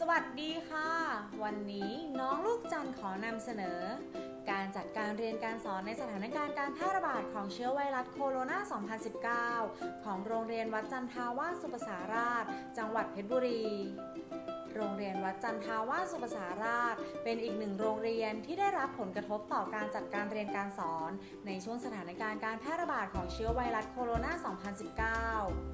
สวัสดีค่ะ วันนี้น้องลูกจันขอนำเสนอ การจัดการเรียนการสอนในสถานการณ์การแพร่ระบาดของเชื้อไวรัสโคโรนา 2019 ของโรงเรียนวัดจันทาวาสุปสาราช จังหวัดเพชรบุรี โรงเรียนวัดจันทาวาสุปสาราช เป็นอีกหนึ่งโรงเรียนที่ได้รับผลกระทบต่อการจัดการเรียนการสอน ในช่วงสถานการณ์การแพร่ระบาดของเชื้อไวรัสโคโรนา 2019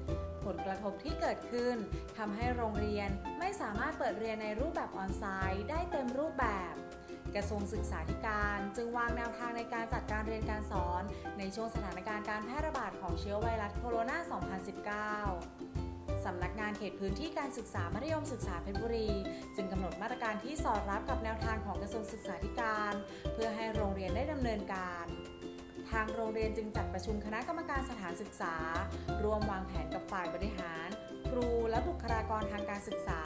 ลกระทบที่เกิดขึ้นทำให้โรงเรียนไม่สามารถเปิดเรียนในรูปแบบออนไซต์ได้เต็มรูปแบบ กระทรวงศึกษาธิการจึงวางแนวทางในการจัดการเรียนการสอน ในช่วงสถานการณ์การแพร่ระบาดของเชื้อไวรัสโคโรนา 2019สำนักงานเขตพื้นที่การศึกษามัธยมศึกษาเพชรบุรี จึงกำหนดมาตรการที่สอดรับกับแนวทางของกระทรวงศึกษาธิการ เพื่อให้โรงเรียนได้ดำเนินการ ทางโรงเรียนจึงจัดประชุมคณะกรรมการสถานศึกษา ร่วมวางแผนกับฝ่ายบริหาร ครูและบุคลากรทางการศึกษา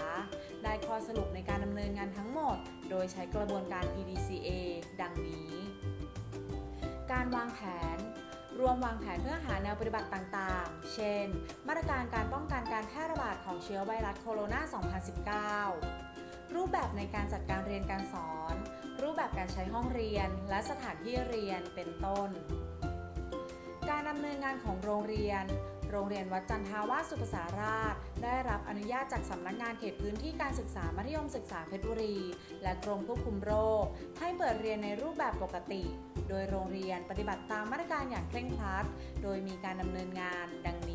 ได้ข้อสรุปในการดำเนินงานทั้งหมด โดยใช้กระบวนการ PDCA ดังนี้ การวางแผนรวมวางแผนเพื่อหาแนวปฏิบัติต่างๆ เช่น มาตรการการป้องกันการแพร่ระบาดของเชื้อไวรัสโคโรนา 2019 รูปแบบในการจัดการเรียนการสอน แบบการใช้ห้องเรียนและสถานที่เรียนเป็นต้น การดำเนินงานของโรงเรียน โรงเรียนวัดจันทาวาสสุปสาราช ได้รับอนุญาตจากสำนักงานเขตพื้นที่การศึกษามัธยมศึกษาเพชรบุรี และกรมควบคุมโรค ให้เปิดเรียนในรูปแบบปกติ โดยโรงเรียนปฏิบัติตามมาตรการอย่างเคร่งครัด โดยมีการดำเนินงานดังนี้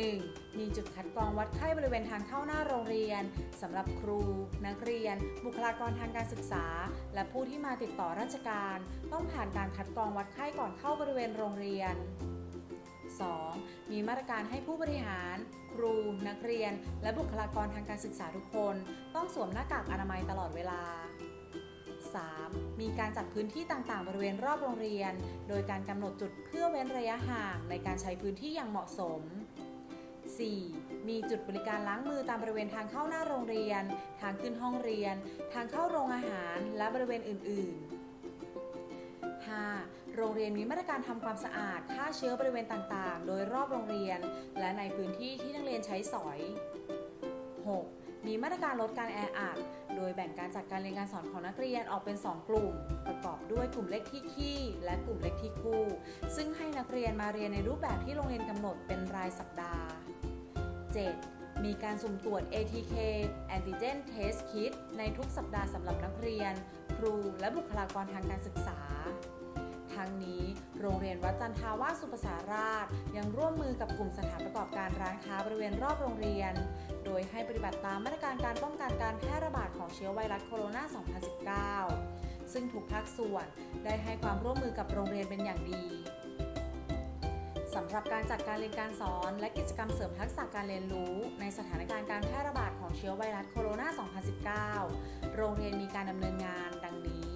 1. มีจุดคัดกรองวัดไข้บริเวณทางเข้าหน้าโรงเรียนสำหรับครู นักเรียน บุคลากรทางการศึกษา และผู้ที่มาติดต่อราชการ ต้องผ่านการคัดกรองวัดไข้ก่อนเข้าบริเวณโรงเรียน 2. มีมาตรการให้ผู้บริหาร ครู นักเรียน และบุคลากรทางการศึกษาทุกคน ต้องสวมหน้ากากอนามัยตลอดเวลา 3. มีการจัดพื้นที่ต่างๆ บริเวณรอบโรงเรียน โดยการกำหนดจุดเพื่อเว้นระยะห่างในการใช้พื้นที่อย่างเหมาะสม 4. มีจุดบริการล้างมือตามบริเวณทางเข้าหน้าโรงเรียน ทางขึ้นห้องเรียน ทางเข้าโรงอาหาร และบริเวณอื่น ๆ 5. โรงเรียนมีมาตรการทำความสะอาดฆ่าเชื้อบริเวณต่างๆ โดยรอบโรงเรียน และในพื้นที่ที่นักเรียนใช้สอย 6. มีมาตรการลดการแออัด โดยแบ่งการจัดการเรียนการสอนของนักเรียนออกเป็น 2 กลุ่ม ประกอบด้วยกลุ่มเลขที่คี่และกลุ่มเลขที่คู่ ซึ่งให้นักเรียนมาเรียนในรูปแบบที่โรงเรียนกำหนดเป็นรายสัปดาห์ 7. มีการสุ่มตรวจ ATK Antigen Test Kit ในทุกสัปดาห์สำหรับนักเรียน ครูและบุคลากรทางการศึกษา ทั้งนี้โรงเรียนวัดจันทาวาสสุปสาราช ยังร่วมมือกับกลุ่มสถานประกอบการร้านค้าบริเวณรอบโรงเรียน โดยให้ปฏิบัติตามมาตรการการป้องกันการแพร่ระบาดของเชื้อไวรัสโคโรนา 2019 ซึ่งทุกภาคส่วนได้ให้ความร่วมมือกับโรงเรียนเป็นอย่างดี สำหรับการจัดการเรียนการสอน และกิจกรรมเสริมทักษะการเรียนรู้ ในสถานการณ์การแพร่ระบาดของเชื้อไวรัสโคโรนา 2019 โรงเรียนมีการดำเนินงานดังนี้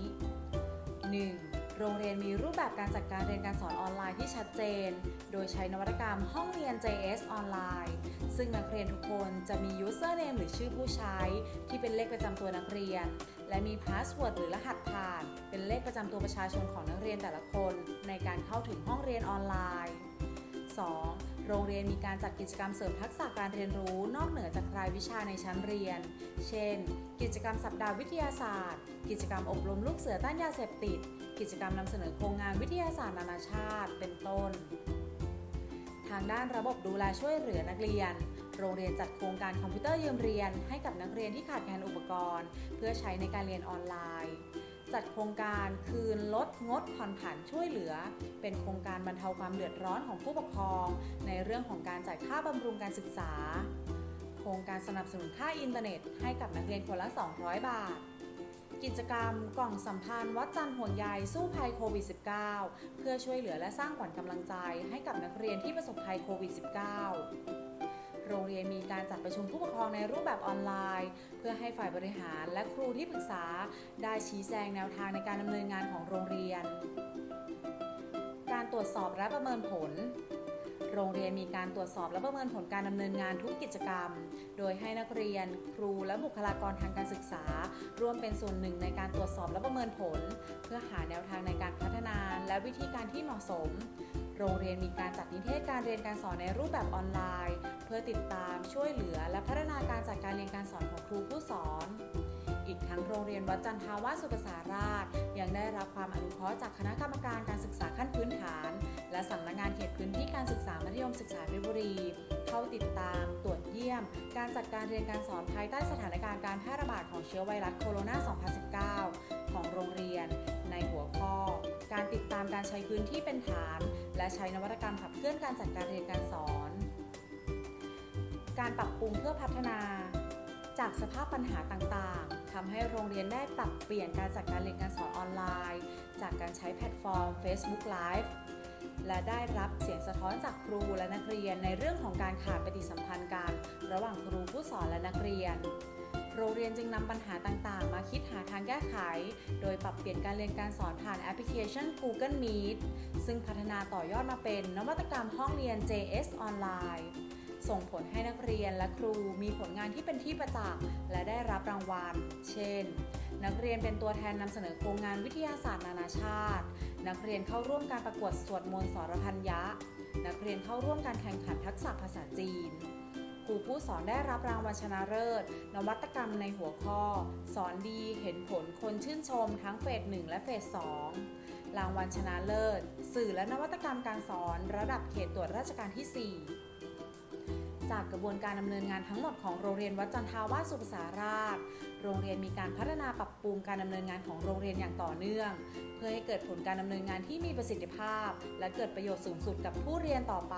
1. โรงเรียนมีรูปแบบการจัดการเรียนการสอนออนไลน์ที่ชัดเจน โดยใช้นวัตกรรมห้องเรียน JS ออนไลน์ ซึ่งนักเรียนทุกคนจะมี username หรือชื่อผู้ใช้ ที่เป็นเลขประจำตัวนักเรียน และมี password หรือรหัสผ่าน เป็นเลขประจำตัวประชาชนของนักเรียนแต่ละคน ในการเข้าถึงห้องเรียนออนไลน์ 2. โรงเรียนมีการจัดกิจกรรมเสริมทักษะการเรียนรู้นอกเหนือจากรายวิชาในชั้นเรียน เช่น กิจกรรมสัปดาห์วิทยาศาสตร์ กิจกรรมอบรมลูกเสือต้านยาเสพติด กิจกรรมนำเสนอโครงงานวิทยาศาสตร์นานาชาติ เป็นต้น ทางด้านระบบดูแลช่วยเหลือนักเรียน โรงเรียนจัดโครงการคอมพิวเตอร์ยืมเรียน ให้กับนักเรียนที่ขาดแคลนอุปกรณ์ เพื่อใช้ในการเรียนออนไลน์ จัดโครงการคืนลดงดผ่อนผันช่วยเหลือ เป็นโครงการบรรเทาความเดือดร้อนของผู้ปกครอง ในเรื่องของการจ่ายค่าบำรุงการศึกษา โครงการสนับสนุนค่าอินเทอร์เน็ต ให้กับนักเรียนคนละ 200 บาท กิจกรรมกล่องสัมพันธ์วัดจันทร์ห่วงใยสู้ภัยโควิด -19 เพื่อช่วยเหลือและสร้างขวัญกำลังใจให้กับนักเรียนที่ประสบภัยโควิด -19 โรงเรียนมีการจัดประชุมผู้ปกครองในรูปแบบออนไลน์ เพื่อให้ฝ่ายบริหารและครูที่ปรึกษา ได้ชี้แจงแนวทางในการดำเนินงานของโรงเรียน การตรวจสอบและประเมินผลโรงเรียนมีการตรวจสอบและประเมินผลการดำเนินงานทุกกิจกรรม โดยให้นักเรียน ครูและบุคลากรทางการศึกษา ร่วมเป็นส่วนหนึ่งในการตรวจสอบและประเมินผล เพื่อหาแนวทางในการพัฒนาและวิธีการที่เหมาะสม โรงเรียนมีการจัดนิเทศการเรียนการสอนในรูปแบบออนไลน์ เพื่อติดตามช่วยเหลือ และพัฒนาการจัดการเรียนการสอนของครูผู้สอน อีกทั้งโรงเรียนวัดจันทาวาสุประสาราช ยังได้รับความอนุเคราะห์จากคณะกรรมการการศึกษาขั้นพื้นฐาน และสำนักงานเขตพื้นที่การศึกษามัธยมศึกษาเพชรบุรีเข้าติดตาม ตรวจเยี่ยม การจัดการเรียนการสอนภายใต้สถานการณ์การแพร่ระบาดของเชื้อไวรัสโคโรนา 2019 ของโรงเรียน ในหัวข้อ การติดตามการใช้พื้นที่เป็นฐาน และใช้นวัตกรรมขับเคลื่อนการจัดการเรียนการสอน การปรับปรุงเพื่อพัฒนา จากสภาพปัญหาต่างๆทำให้โรงเรียนได้ปรับเปลี่ยนการจัดการเรียนการสอนออนไลน์ จากการใช้แพลตฟอร์ม Facebook Live และได้รับเสียงสะท้อนจากครูและนักเรียนในเรื่องของการขาดปฏิสัมพันธ์กันระหว่างครูผู้สอนและนักเรียน โรงเรียนจึงนำปัญหาต่างๆ มาคิดหาทางแก้ไข โดยปรับเปลี่ยนการเรียนการสอนผ่านแอปพลิเคชัน Google Meet ซึ่งพัฒนาต่อยอดมาเป็นนวัตกรรมห้องเรียน JS ออนไลน์ส่งผลให้นักเรียนและครูมีผลงานที่เป็นที่ประจักษ์และได้รับรางวัล เช่น นักเรียนเป็นตัวแทนนำเสนอโครงงานวิทยาศาสตร์นานาชาติ นักเรียนเข้าร่วมการประกวดสวดมนต์สรพันยะ นักเรียนเข้าร่วมการแข่งขันทักษะภาษาจีน ครูผู้สอนได้รับรางวัลชนะเลิศ นวัตกรรมในหัวข้อ สอนดีเห็นผลคนชื่นชมทั้งเฟส 1 และเฟส 2 รางวัลชนะเลิศ สื่อและนวัตกรรมการสอนระดับเขตตรวจราชการที่ 4จากกระบวนการดำเนินงานทั้งหมดของโรงเรียนวัดจันทาวาสุปสาราช โรงเรียนมีการพัฒนาปรับปรุงการดำเนินงานของโรงเรียนอย่างต่อเนื่อง เพื่อให้เกิดผลการดำเนินงานที่มีประสิทธิภาพ และเกิดประโยชน์สูงสุดกับผู้เรียนต่อไป